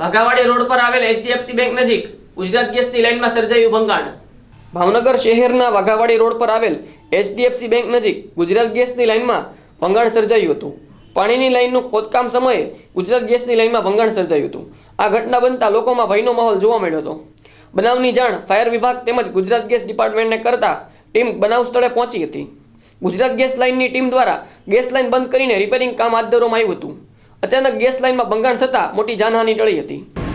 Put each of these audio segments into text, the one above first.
Waghawadi road પર આવેલ HDFC bank નજીક ગુજરાત ગેસની લાઇનમાં સર્જાયું ભંગાણ. ભાવનગર શહેરના વાઘાવાડી રોડ પર આવેલ એચડીએફસી બેંક નજીક ગુજરાત ગેસની લાઇનમાં ભંગાણ સર્જાયું હતું. પાણીની લાઇનનું ખોદકામ સમયે ગુજરાત ગેસની લાઇનમાં ભંગાણ સર્જાયું હતું. આ ઘટના બનતા લોકોમાં ભયનો માહોલ જોવા મળ્યો હતો. બનાવની જાણ ફાયર વિભાગ તેમજ ગુજરાત ગેસ ડિપાર્ટમેન્ટને કરતા ટીમ બનાવ સ્થળે પહોંચી હતી. ગુજરાત ગેસ લાઇનની ટીમ દ્વારા ગેસ લાઇન બંધ કરીને રિપેરિંગ કામ હાથ ધરવામાં આવ્યું હતું. અચાનક ગેસ લાઇનમાં ભંગાણ થતાં મોટી જાનહાનિ ટળી હતી.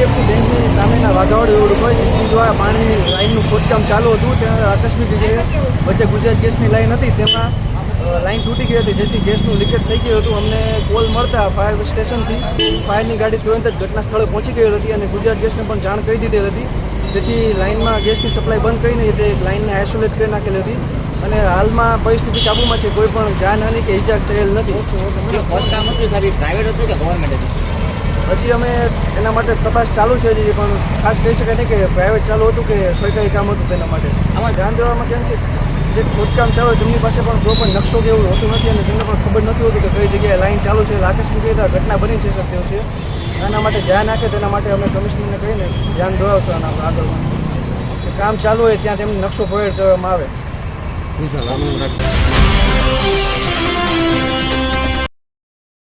એચડીએફસી બેંકની સામેના વાઘાવાડી રોડ ઉપર ઇસમી દ્વારા પાણીની લાઇનનું ખોદકામ ચાલુ હતું ત્યાં આકસ્મિક રીતે વચ્ચે ગુજરાત ગેસની લાઇન હતી, તેમાં લાઇન તૂટી ગઈ હતી, જેથી ગેસનું લીકેજ થઈ ગયું હતું. અમને કોલ મળતા ફાયર સ્ટેશનથી ફાયરની ગાડી તુરંત જ ઘટના સ્થળે પહોંચી ગઈ હતી અને ગુજરાત ગેસને પણ જાણ કરી દીધી હતી. જેથી લાઇનમાં ગેસની સપ્લાય બંધ કરીને તે લાઇનને આઇસોલેટ કરી નાખેલી હતી. અને હાલમાં પરિસ્થિતિ કાબૂમાં છે, કોઈ પણ જાનહાનિ કે ઈજા થયેલ નથી. પ્રાઇવેટ હતું કે ગવર્મેન્ટ હતું? હજી અમે એના માટે તપાસ ચાલુ છે હજી, પણ ખાસ કહી શકાય નહીં કે પ્રાઇવેટ ચાલુ હતું કે સરકારી કામ હતું તેના માટે. આમાં ધ્યાન દેવામાં કેમ છે? જે ખોદકામ ચાલુ તેમની પાસે પણ જો પણ નકશો કે એવું હોતું નથી અને તેમને પણ ખબર નથી હોતી કે કઈ જગ્યાએ લાઈન ચાલુ છે આકસ્મિક રીતે ઘટના બની છે શકતી છે. આના માટે ધ્યાન રાખે, તેના માટે અમે કમિશનરને કહીને ધ્યાન દોરાવશું આના આગળમાં કામ ચાલુ હોય ત્યાં તેમને નકશો પ્રોવાઈડ કરવામાં આવે.